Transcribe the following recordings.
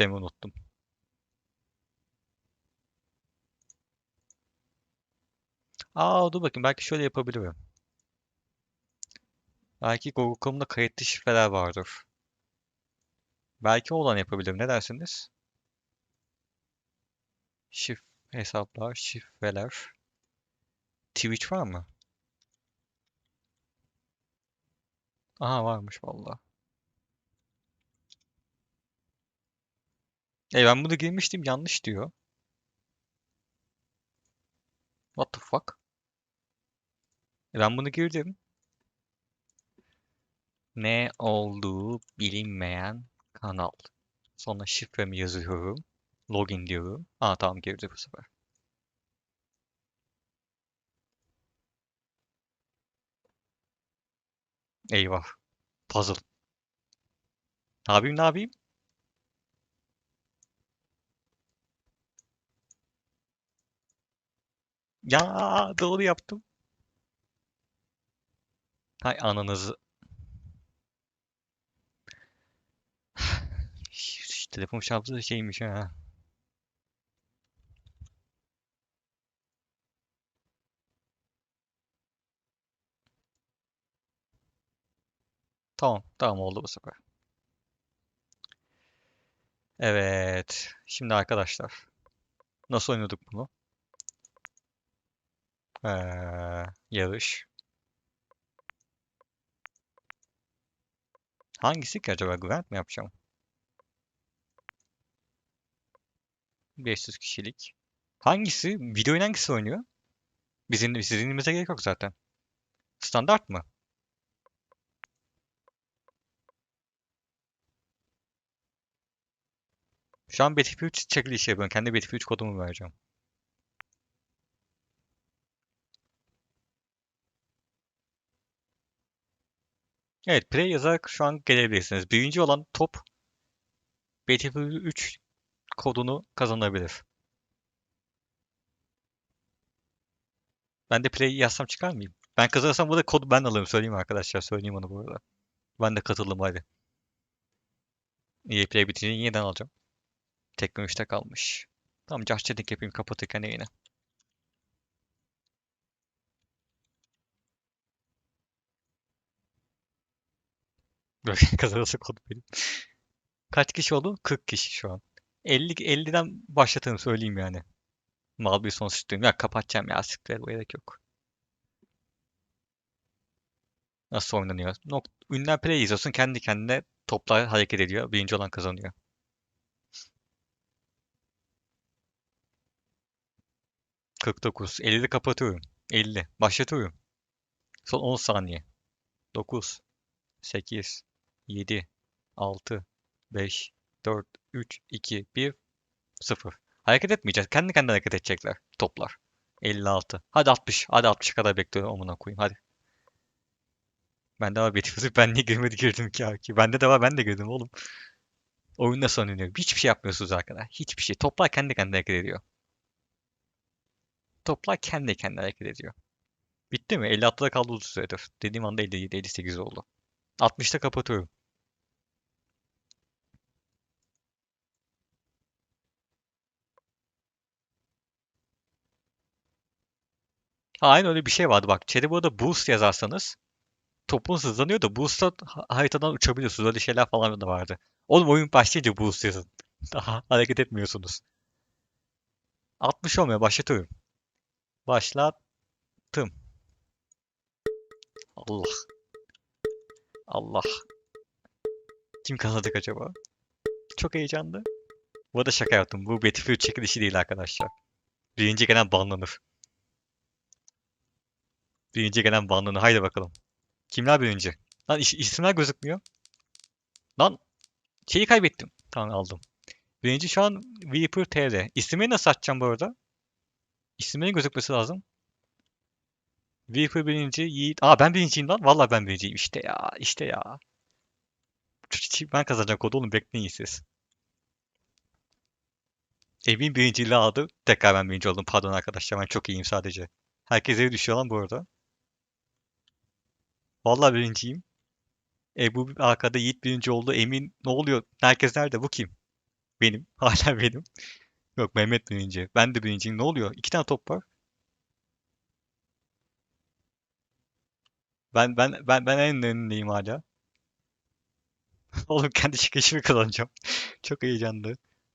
Şifremi unuttum. Aa dur bakayım belki şöyle yapabilirim. Belki Google.com'da kayıtlı şifreler vardır. Belki olan yapabilirim. Ne dersiniz? Şif hesaplar, şifreler. Twitch var mı? Aha varmış valla. E ben bunu girmiştim yanlış diyor. What the fuck? E ben bunu girdim. Ne olduğu bilinmeyen kanal. Sonra şifremi yazıyorum. Login diyorum. Aa tamam girdi bu sefer. Eyvah. Puzzle. Ne yapayım ne yapayım? Ya doğru yaptım. Hay ananızı. Telefon şarjı da şeymiş ha. Tamam, tamam oldu bu sefer. Evet. Şimdi arkadaşlar. Nasıl oynuyorduk bunu? Ee, yarış. Hangisi ki acaba? Grant mi yapacağım? 500 kişilik. Hangisi? Video oyunu hangisi oynuyor? Bizim, sizin inmemize gerek yok zaten. Standart mı? Şu an Battlefield 3 çekiliş yapıyorum. Kendi Battlefield 3 kodumu vereceğim. Evet, play yazarak şu an gelebilirsiniz. Birinci olan top Battlefield 3 kodunu kazanabilir. Ben de play yazsam çıkar mıyım? Ben kazanırsam burada kodu ben alırım. Söyleyeyim arkadaşlar. Söyleyeyim onu bu arada. Ben de katıldım hadi. EA Play bitince yeniden alacağım. Teknolojide kalmış. Tamam Just Chatting yapayım kapatırken yayını. Kazanırsa kod benim. Kaç kişi oldu? 40 kişi şu an. 50 50'den başlatırım söyleyeyim yani. Mal bir sonuç istiyorum. Ya kapatacağım ya siktir gerek yok. Nasıl oynanıyor? Nok ünlem play izliyorsun kendi kendine toplar hareket ediyor. Birinci olan kazanıyor. Kırk dokuz. 50'de kapatıyorum. 50. Başlatıyorum. Son 10 saniye. 9, 8, 7, 6, 5, 4, 3, 2, 1, 0. Hareket etmeyeceğiz. Kendi kendine hareket edecekler. Toplar. 56. Hadi 60. Hadi 60'a kadar bekliyorum amına koyayım. Hadi. Bende var Battlefield. Ben niye girmedi girdim ki ki. Bende de var ben de girdim oğlum. Oyun nasıl oynanıyor? Hiçbir şey yapmıyorsunuz arkadaşlar. Hiçbir şey. Toplar kendi kendine hareket ediyor. Toplar kendi kendine hareket ediyor. Bitti mi? 56'da kaldı uzun süredir. Dediğim anda 57, 58 oldu. 60'ta kapatıyorum. Aynı öyle bir şey vardı bak. Burada boost yazarsanız topunuz hızlanıyor da boost'a ha- haritadan uçabiliyorsunuz. Öyle şeyler falan da vardı. Oğlum oyun başlayınca boost yazın. Daha hareket etmiyorsunuz. 60 olmaya başlatıyorum. Başlattım. Allah. Allah. Kim kazanacak acaba? Çok heyecanlı. Bu arada şaka yaptım. Bu Battlefield çekilişi değil arkadaşlar. Birinci gelen banlanır. Birinci gelen banlanır. Haydi bakalım. Kimler birinci? Lan is- isimler gözükmüyor. Lan şeyi kaybettim. Tamam aldım. Birinci şu an Viper TR. İsmini nasıl açacağım bu arada? İsimlerin gözükmesi lazım. Viper birinci, Yiğit. Aa ben birinciyim lan. Vallahi ben birinciyim. İşte ya, işte ya. Ben kazanacağım kodu oğlum bekleyin siz. Emin birinciliği aldı. Tekrar ben birinci oldum. Pardon arkadaşlar ben çok iyiyim sadece. Herkese düşüyor lan bu arada. Vallahi birinciyim. E bu arkada Yiğit birinci oldu. Emin ne oluyor? Herkes nerede? Bu kim? Benim. Hala benim. Yok Mehmet birinci. Ben de birinciyim. Ne oluyor? İki tane top var. Ben ben ben ben en önündeyim hala. Oğlum kendi çıkışımı kazanacağım. Çok heyecanlı.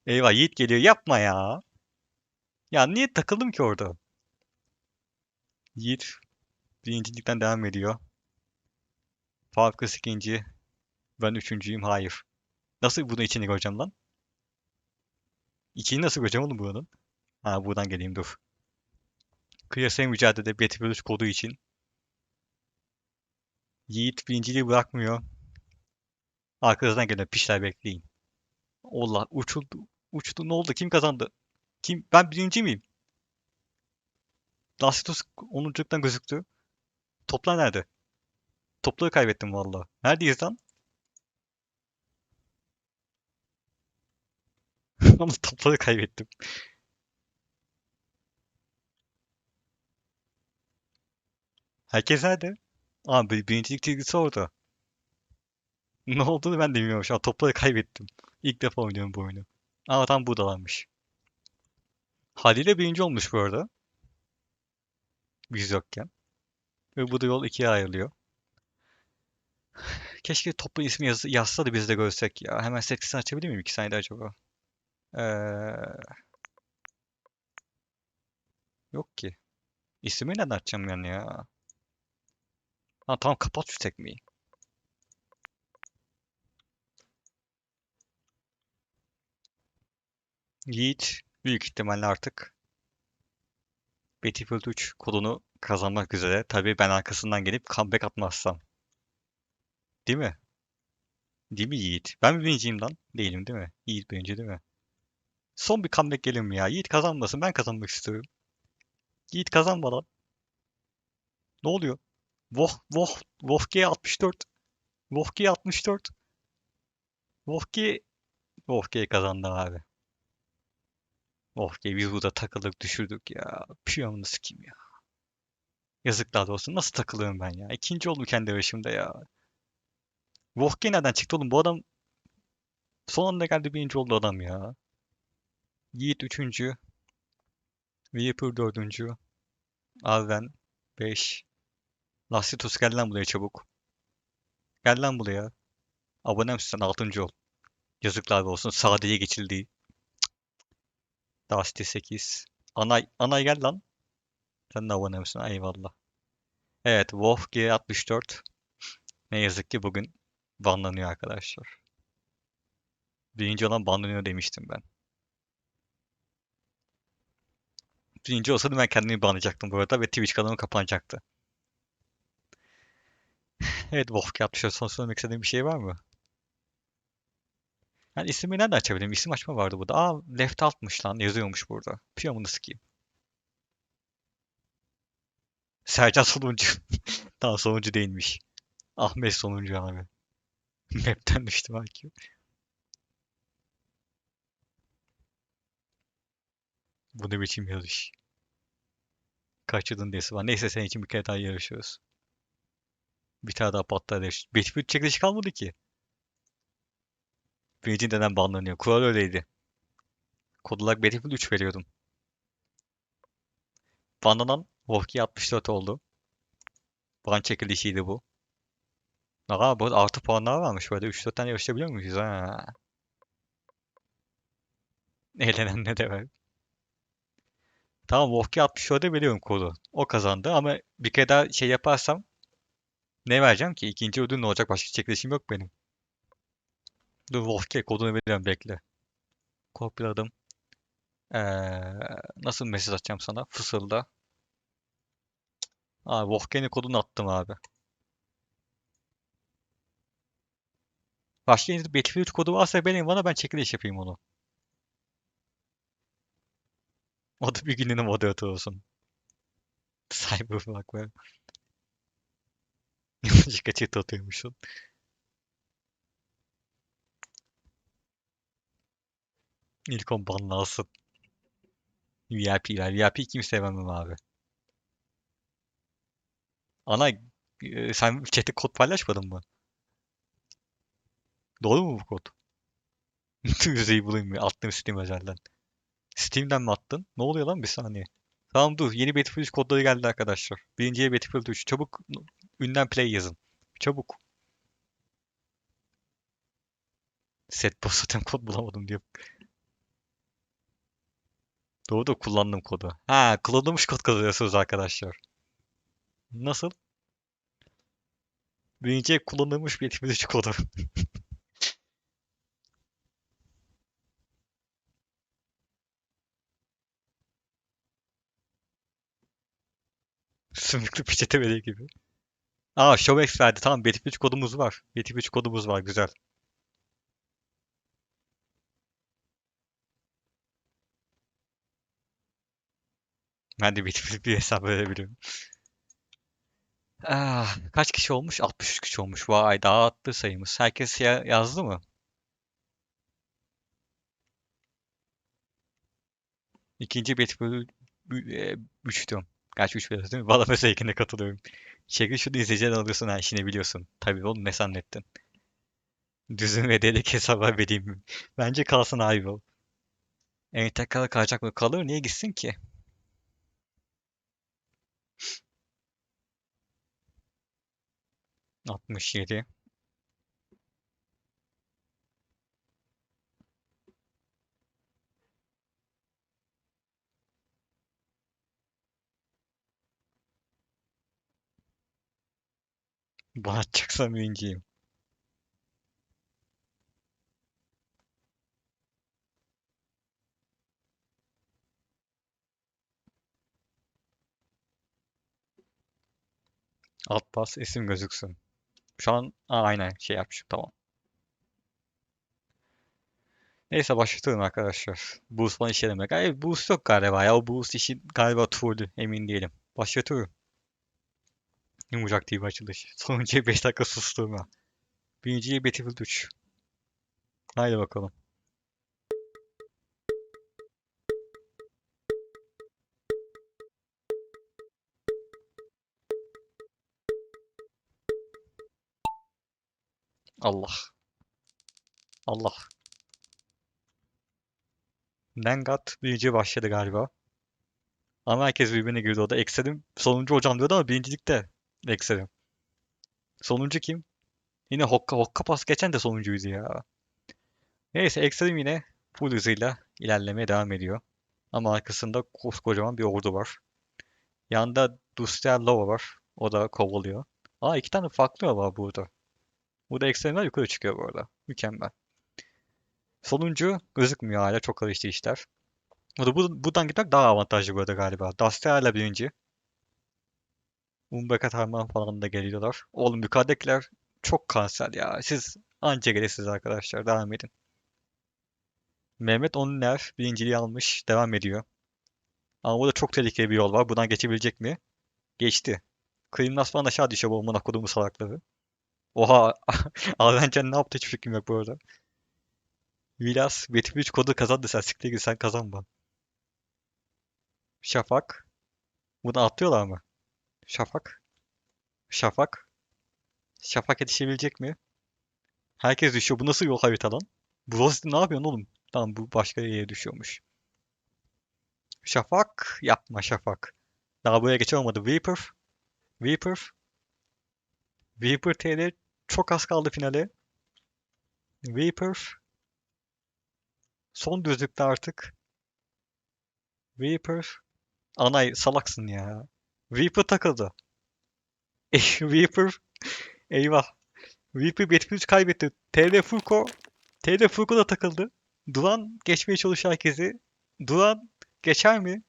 Eyvah Yiğit geliyor. Yapma ya. Ya niye takıldım ki orada? Yiğit birincilikten devam ediyor. Farkas ikinci. Ben üçüncüyüm. Hayır. Nasıl bunu içini göreceğim lan? İçini nasıl göreceğim oğlum buranın? Ha buradan geleyim dur. Kıyasaya mücadele Betty Bölüş kodu için. Yiğit birinciliği bırakmıyor. Arkanızdan gelen pişler bekleyin. Allah uçuldu. Uçtu ne oldu? Kim kazandı? Kim? Ben birinci miyim? Lassitus 10'luktan gözüktü. Toplar nerede? Topları kaybettim valla. Neredeyiz lan? Ama topları kaybettim. Herkes nerede? Aa bir, birincilik çizgisi orada. Ne olduğunu ben de bilmiyorum şu an. Kaybettim. İlk defa oynuyorum bu oyunu. Aa tam buradalarmış. Haliyle birinci olmuş bu arada. Biz yokken. Ve bu da yol ikiye ayrılıyor. Keşke toplu ismi yaz yazsa da biz de görsek ya. Hemen setkisini açabilir miyim? İki saniyede acaba. Ee... Yok ki. İsmi neden açacağım yani ya? Ha tamam kapat şu tekmeyi. Yiğit büyük ihtimalle artık Battlefield 3 kodunu kazanmak üzere. Tabii ben arkasından gelip comeback atmazsam. Değil mi? Değil mi Yiğit? Ben mi birinciyim lan? Değilim değil mi? Yiğit birinci değil mi? Son bir comeback gelir mi ya? Yiğit kazanmasın. Ben kazanmak istiyorum. Yiğit kazanmadan. Ne oluyor? Voh, Voh, Vohge 64. Vohge 64. Vohge Vohge kazandı abi. Vohge biz burada takılıp düşürdük ya. Piyonunu sikeyim ya. Yazıklar olsun. Nasıl takılıyorum ben ya? İkinci oldum kendi yarışımda ya. Vohge nereden çıktı oğlum? Bu adam son anda geldi birinci oldu adam ya. Yiğit üçüncü. Viper dördüncü. Arven beş. Lassitus gel lan buraya çabuk. Gel lan buraya. Abonem sen altıncı ol. Yazıklar olsun. Sadece geçildi. Dusty 8. Anay, Anay gel lan. Sen de abone misin? Eyvallah. Evet, Wolf G64. Ne yazık ki bugün banlanıyor arkadaşlar. Birinci olan banlanıyor demiştim ben. Birinci olsaydı ben kendimi banlayacaktım bu arada ve Twitch kanalım kapanacaktı. Evet Wolf G64 son söylemek istediğim bir şey var mı? Yani ismi nereden açabilirim? İsim açma vardı burada. Aa left altmış lan. Yazıyormuş burada. Piyamını sikeyim. Sercan sonuncu. Tamam sonuncu değilmiş. Ahmet sonuncu abi. Map'ten düştü belki. Bu ne biçim yarış? Kaçırdın desi var. Neyse senin için bir kere daha yarışıyoruz. Bir tane daha patlar yarış. Battlefield çekilişi kalmadı ki. Birinci neden banlanıyor? Kural öyleydi. Kod olarak Battlefield 3 veriyordum. Banlanan Wolfkey 64 oldu. Ban çekilişiydi bu. Aa bu artı puanlar varmış. Böyle 3-4 tane yarışabiliyor muyuz? Ha. Eğlenen ne de var. Tamam Wolfkey 64'e veriyorum kodu. O kazandı ama bir kere daha şey yaparsam ne vereceğim ki? İkinci ödül ne olacak? Başka çekilişim yok benim. Dur Wolfkey kodunu veriyorum bekle. Kopyaladım. Ee, nasıl mesaj atacağım sana? Fısılda. Aa Wolfkey'in kodunu attım abi. Başka yeni Battlefield kodu varsa benim bana ben çekiliş yapayım onu. O da bir günlüğüne moderatör olsun. Cyberpunk be. Yanlışlıkla çift atıyormuşsun. İlk on banlansın. VIP'ler. VIP kim sevmem abi. Ana e, sen chat'te kod paylaşmadın mı? Doğru mu bu kod? Yüzeyi bulayım mı? Attım Steam özelden. Steam'den mi attın? Ne oluyor lan bir saniye. Tamam dur. Yeni Battlefield 3 kodları geldi arkadaşlar. Birinciye Battlefield 3. Çabuk ünlem play yazın. Çabuk. Set boss zaten kod bulamadım diyor. Doğru da kullandım kodu. Ha, kullanılmış kod kazanıyorsunuz arkadaşlar. Nasıl? Birinci kullanılmış Battlefield 3 kodu. Sümüklü peçete veriyor gibi. Aa Shovex verdi. Tamam Battlefield 3 kodumuz var. Battlefield 3 kodumuz var. Güzel. Ben de Battlefield bir hesap verebiliyorum. Ah, kaç kişi olmuş? 63 kişi olmuş. Vay daha attı sayımız. Herkes ya yazdı mı? İkinci Battlefield 3 diyorum. Gerçi 3 biliyorsun değil mi? Valla mesela ikine katılıyorum. Şekil şunu izleyiciden alıyorsun ha işini biliyorsun. Tabii oğlum ne zannettin? Düzün ve delik hesaba vereyim mi? Bence kalsın abi o. Evet tekrar kalacak mı? Kalır niye gitsin ki? Altmış yedi. Bana atacaksan birinciyim. Alt bas isim gözüksün. Şu an Aa, aynen şey yapmışım tamam. Neyse başlatalım arkadaşlar. Boost falan işe demek. Hayır boost yok galiba ya. O boost işi galiba trollü emin değilim. Başlatıyorum. Yumuşak TV açılış. Sonuncuya 5 dakika susturma. Birinciye Battlefield 3. Haydi bakalım. Allah. Allah. Nengat birinci başladı galiba. Ama herkes birbirine girdi o da. Eksedim. Sonuncu hocam diyordu ama birincilikte eksedim. Sonuncu kim? Yine Hokka, Hokka pas geçen de sonuncuydu ya. Neyse eksedim yine full hızıyla ilerlemeye devam ediyor. Ama arkasında koskocaman bir ordu var. Yanında Duster Lava var. O da kovalıyor. Aa iki tane farklı var burada. Burada eksenler yukarı çıkıyor bu arada. Mükemmel. Sonuncu gözükmüyor hala. Çok karıştı işler. Burada bu, buradan gitmek daha avantajlı burada galiba. Duster hala birinci. Umbekat Harman falan da geliyorlar. Oğlum yukarıdakiler çok kanser ya. Siz anca gelirsiniz arkadaşlar. Devam edin. Mehmet Onluner birinciliği almış. Devam ediyor. Ama burada çok tehlikeli bir yol var. Buradan geçebilecek mi? Geçti. Kıyımlas falan aşağı düşüyor bu amına kodumu salakları. Oha. Avencan ne yaptı hiç fikrim yok bu arada. Vilas Battlefield 3 kodu kazandı sen siktir git sen kazanma. Şafak. Bunu atlıyorlar mı? Şafak. Şafak. Şafak yetişebilecek mi? Herkes düşüyor. Bu nasıl yol harita lan? Velocity ne yapıyorsun oğlum? Tamam bu başka yere düşüyormuş. Şafak. Yapma Şafak. Daha buraya geçe olmadı. Viper. Viper. Viper TL çok az kaldı finale. Viper. Son düzlükte artık. Viper. Anay salaksın ya. Viper takıldı. Viper. Eyvah. Viper Battlefield 3 kaybetti. TD Furko. TD Furko da takıldı. Duran geçmeye çalışıyor herkesi. Duran geçer mi?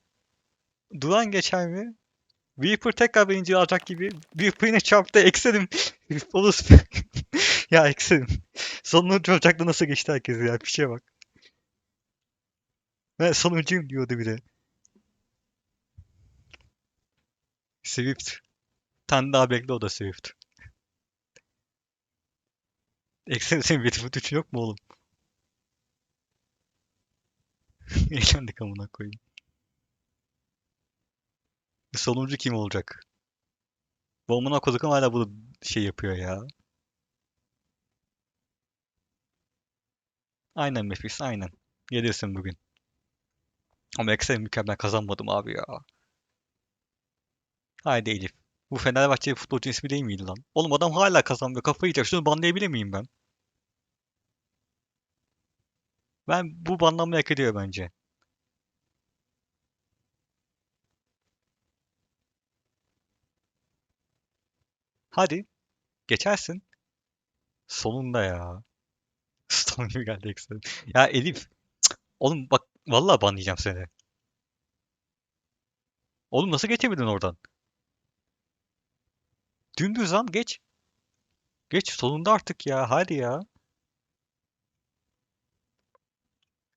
Duran geçer mi? Viper tekrar birinci alacak gibi. Viper yine çarptı. Eksedim. Bonus. ya eksedim. Sonuncu olacakta nasıl geçti herkes ya. Bir şeye bak. Ben sonuncuyum diyordu bir de. Swift. Tane daha bekle o da Swift. Eksen senin Battlefield 3 yok mu oğlum? Eğlendik amına koyayım. Sonuncu kim olacak? Bu amına kodukam hala bunu şey yapıyor ya. Aynen Memphis aynen. Gelirsin bugün. Ama Excel mükemmel kazanmadım abi ya. Haydi Elif. Bu Fenerbahçe futbolcu ismi değil miydi lan? Oğlum adam hala kazanmıyor. Kafayı yiyecek. Şunu banlayabilir miyim ben? Ben bu banlanmayı hak ediyor bence. Hadi. Geçersin. Sonunda ya. Gibi geldi Excel. Ya Elif. cık, Oğlum bak vallahi banlayacağım seni. Oğlum nasıl geçemedin oradan? Dümdüz lan geç. Geç sonunda artık ya. Hadi ya.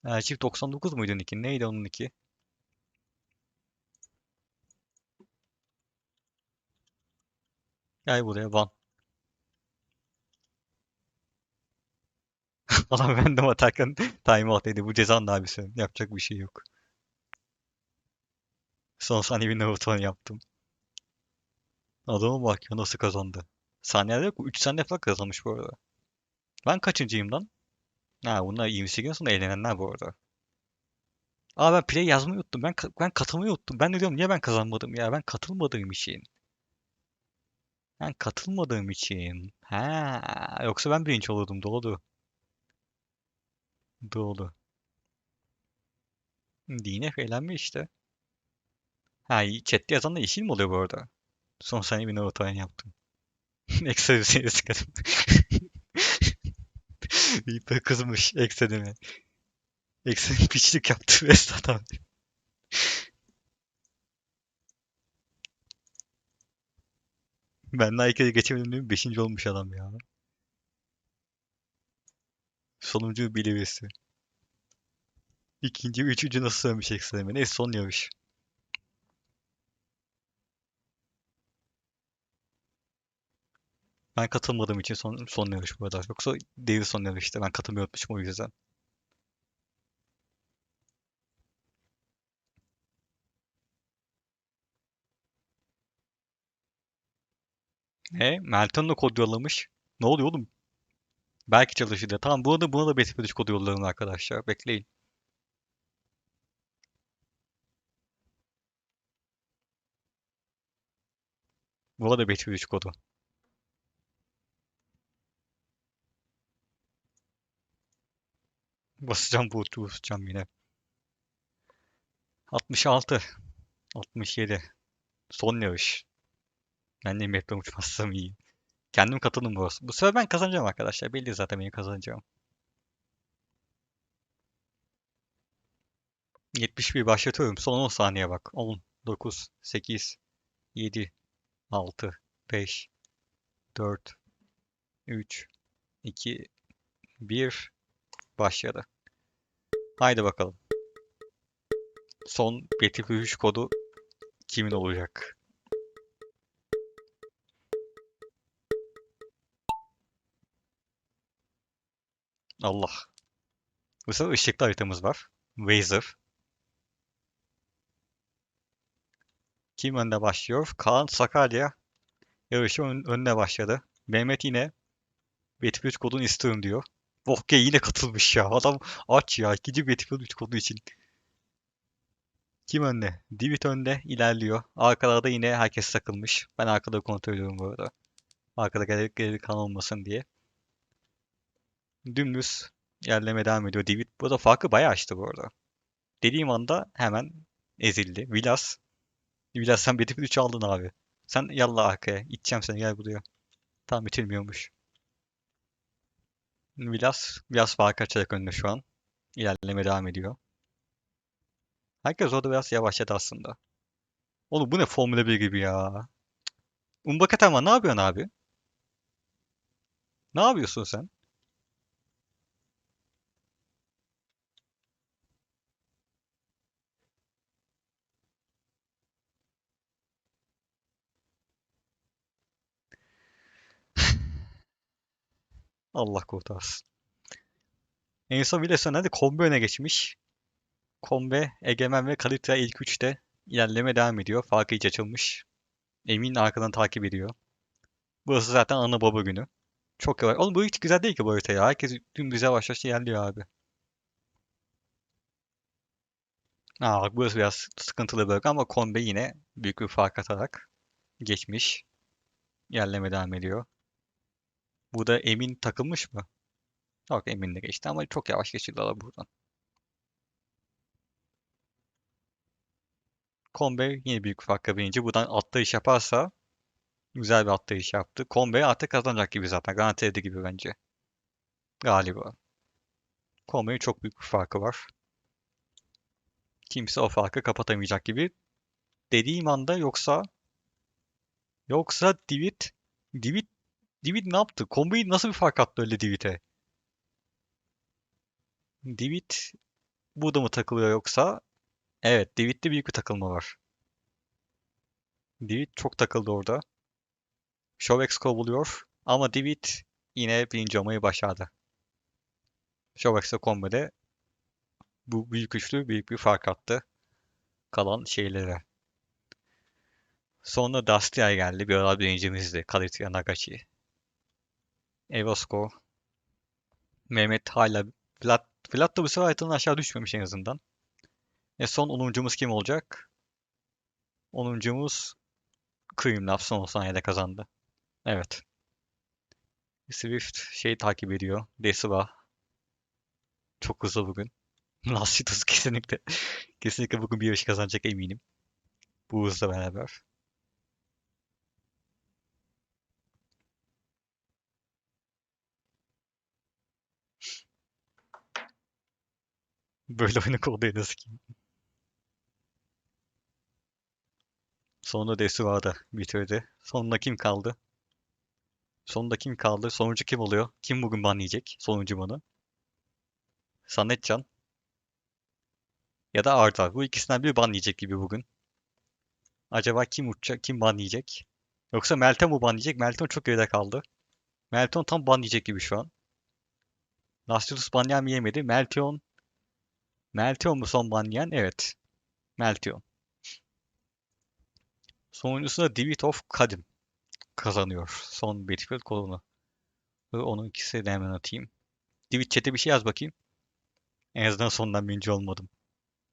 Ha, çift 99 muydu iki? Neydi onun iki? Gel buraya ban. Adam random atarken timeout dedi. Bu cezanın abisi. Yapacak bir şey yok. Son saniye bir Naruto yaptım. Adama bak ya nasıl kazandı. Saniyede yok. 3 saniye falan kazanmış bu arada. Ben kaçıncıyım lan? Ha bunlar 28 gün sonra eğlenenler bu arada. Aa ben play yazmayı unuttum. Ben ben katılmayı unuttum. Ben de diyorum niye ben kazanmadım ya? Ben katılmadığım için. Ben katılmadığım için. Ha yoksa ben birinci olurdum. Doğru. Doğru. DNF eğlenme işte. Ha chatte yazan da yeşil mi oluyor bu arada? Son saniye bir Naruto yaptım. Ekstra bir şey sıkarım. Reaper kızmış eksenime. Eksenim piçlik yaptı Vesat abi. Ben Nike'ye geçemedim değil mi? Beşinci olmuş adam ya. Sonuncu bilivesi. İkinci, üçüncü nasıl sığmış eksenime? Neyse son yarış. Ben katılmadığım için son, son yarış bu kadar. Yoksa değil son yarışta. Ben katılmıyormuşum o yüzden. Ne? Melton da kod yollamış. Ne oluyor oğlum? Belki çalışır diye. Tamam bu da buna da Betty kodu yollarım arkadaşlar. Bekleyin. Bu da Betty kodu. Basacağım uçu basacağım yine. 66. 67. Son yarış. Ben de map'ten uçmazsam iyi. Kendim katıldım bu Bu sefer ben kazanacağım arkadaşlar. Belli zaten benim kazanacağım. 71 başlatıyorum. Son 10 saniye bak. 10, 9, 8, 7, 6, 5, 4, 3, 2, 1. Başladı. Haydi bakalım. Son 3 kodu kimin olacak? Allah. Bu sefer ışıklı haritamız var. Wazer. Kim önde başlıyor? Kaan Sakarya yarışı ön, önüne başladı. Mehmet yine 3 kodunu istiyorum diyor. Vohke yine katılmış ya. Adam aç ya. İkinci Battlefield 3 kodu için. Kim önde? Divit önde ilerliyor. Arkalarda yine herkes takılmış. Ben arkada kontrol ediyorum bu arada. Arkada geri, geri kan olmasın diye. Dümdüz ilerleme devam ediyor. Divit burada farkı bayağı açtı bu arada. Dediğim anda hemen ezildi. Vilas. Vilas sen Battlefield 3 aldın abi. Sen yallah arkaya. İteceğim seni gel buraya. Tam bitirmiyormuş. Vilas, Vilas fark açarak önde şu an. İlerleme devam ediyor. Herkes orada biraz yavaşladı aslında. Oğlum bu ne Formula 1 gibi ya. Umbakatama ne yapıyorsun abi? Ne yapıyorsun sen? Allah kurtarsın. En son Wilson hadi kombi öne geçmiş. Kombe, Egemen ve Kalitra ilk üçte ilerleme devam ediyor. Farkı hiç açılmış. Emin arkadan takip ediyor. Burası zaten ana baba günü. Çok yavaş. Oğlum bu hiç güzel değil ki bu harita ya. Herkes dümdüz yavaş yavaş ilerliyor abi. Aa, burası biraz sıkıntılı bölge ama Kombe yine büyük bir fark atarak geçmiş. Yerleme devam ediyor. Burada Emin takılmış mı? Yok Emin de geçti ama çok yavaş geçildiler buradan. Kombe yine büyük farkla birinci. Buradan atlayış yaparsa güzel bir atlayış yaptı. Kombe artık kazanacak gibi zaten. Garantiledi gibi bence. Galiba. Kombe'nin çok büyük bir farkı var. Kimse o farkı kapatamayacak gibi. Dediğim anda yoksa yoksa Divit Divit Divit ne yaptı? Kombe'yi nasıl bir fark attı öyle Divit'e? Divit burada mı takılıyor yoksa? Evet, Divit'te büyük bir takılma var. Divit çok takıldı orada. Shovex kovuluyor ama Divit yine birinci olmayı başardı. Shovex'e kombede bu büyük üçlü büyük bir fark attı kalan şeylere. Sonra Dastia'ya geldi. Bir aralar birincimizdi. Kalitya Nagashi. Evosko. Mehmet hala Vlad, Vlad da bu sefer haritadan aşağı düşmemiş en azından. E son 10'uncumuz kim olacak? 10'uncumuz Creamlab son saniyede kazandı. Evet. Swift şey takip ediyor. Desiva. Çok hızlı bugün. Lassitus kesinlikle. kesinlikle bugün bir yarış kazanacak eminim. Bu hızla beraber. Böyle oyunu kodu nasıl ki? Sonunda Desiva'da bitirdi. Sonunda kim kaldı? Sonunda kim kaldı? Sonuncu kim oluyor? Kim bugün ban yiyecek? Sonuncu banı. Sanetcan. Ya da Arda. Bu ikisinden biri ban yiyecek gibi bugün. Acaba kim uçacak? Kim ban yiyecek? Yoksa Meltem mu ban yiyecek? Meltem çok geride kaldı. Melton tam ban yiyecek gibi şu an. Nastitus ban yemedi? Meltion Meltion mu son ban yiyen? Evet. Meltion. Sonuncusu da Divit of Kadim kazanıyor. Son Battlefield kolunu. Onun ikisi de hemen atayım. Divit chat'e bir şey yaz bakayım. En azından sondan birinci olmadım.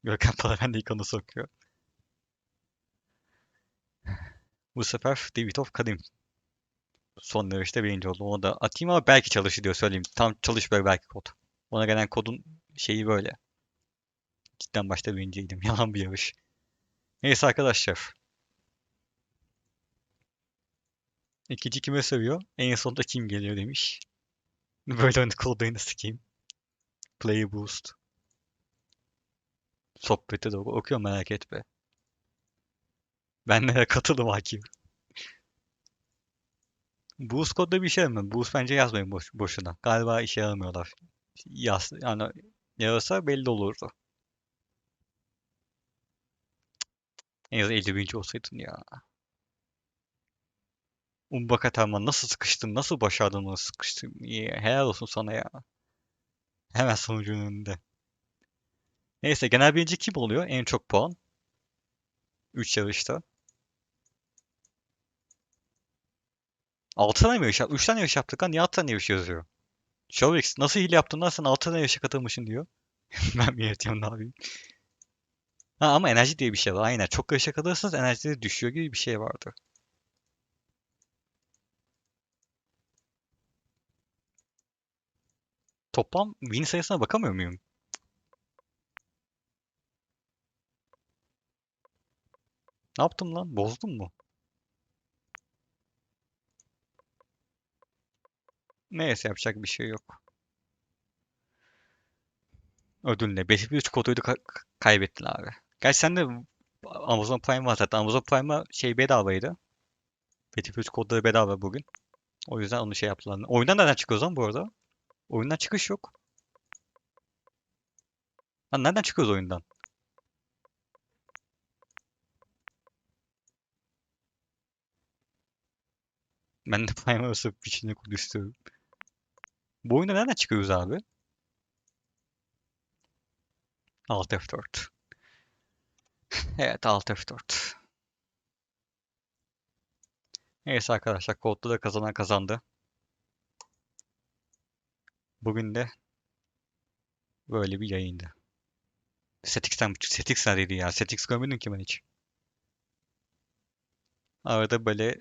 Görkem Palaven de ilk onu sokuyor. Bu sefer David of Kadim. Son yarışta birinci oldu. Onu da atayım ama belki çalışır diyor söyleyeyim. Tam çalışmıyor belki kod. Ona gelen kodun şeyi böyle. Cidden başta birinciydim. Yalan bir yarış. Neyse arkadaşlar. İkinci kime seviyor? En sonunda kim geliyor demiş. Böyle oyunu kodlayını sikeyim. Play boost. Sohbete de okuyor merak etme. Ben de katılım hakim. Boost kodda bir şey mi? Boost bence yazmayın boş, boşuna. Galiba işe yaramıyorlar. Yaz, yani yarasa belli olurdu. En az 51. olsaydın ya. Umbaka Terman nasıl sıkıştın? Nasıl başardın onu sıkıştın? İyi, helal olsun sana ya. Hemen sonucun önünde. Neyse genel birinci kim oluyor? En çok puan. 3 yarışta. 6 tane mi yarış yaptık? 3 tane yarış yaptık ha. Niye 6 tane yarış yazıyor? Showix nasıl hile yaptın lan sen 6 tane yarışa katılmışsın diyor. ben bir yatıyorum ne yapayım. Ha ama enerji diye bir şey var. Aynen. Çok yarışa katılırsanız enerjileri düşüyor gibi bir şey vardı. Toplam win sayısına bakamıyor muyum? Ne yaptım lan? Bozdum mu? Neyse yapacak bir şey yok. Ödül ne? Battlefield 3 koduydu ka kaybettin abi. Gerçi sen de Amazon Prime var zaten. Amazon Prime'a şey bedavaydı. Battlefield 3 kodları bedava bugün. O yüzden onu şey yaptılar. Oyundan nereden çıkıyor o zaman bu arada? Oyundan çıkış yok. Lan nereden çıkıyoruz oyundan? Ben de Prime arası içine istiyorum. Bu oyunda nereden çıkıyoruz abi? Alt F4. evet Alt F4. Neyse arkadaşlar kodda da kazanan kazandı. Bugün de böyle bir yayındı. Setix'ten Setix neredeydi ya? Setix görmedim ki ben hiç. Arada böyle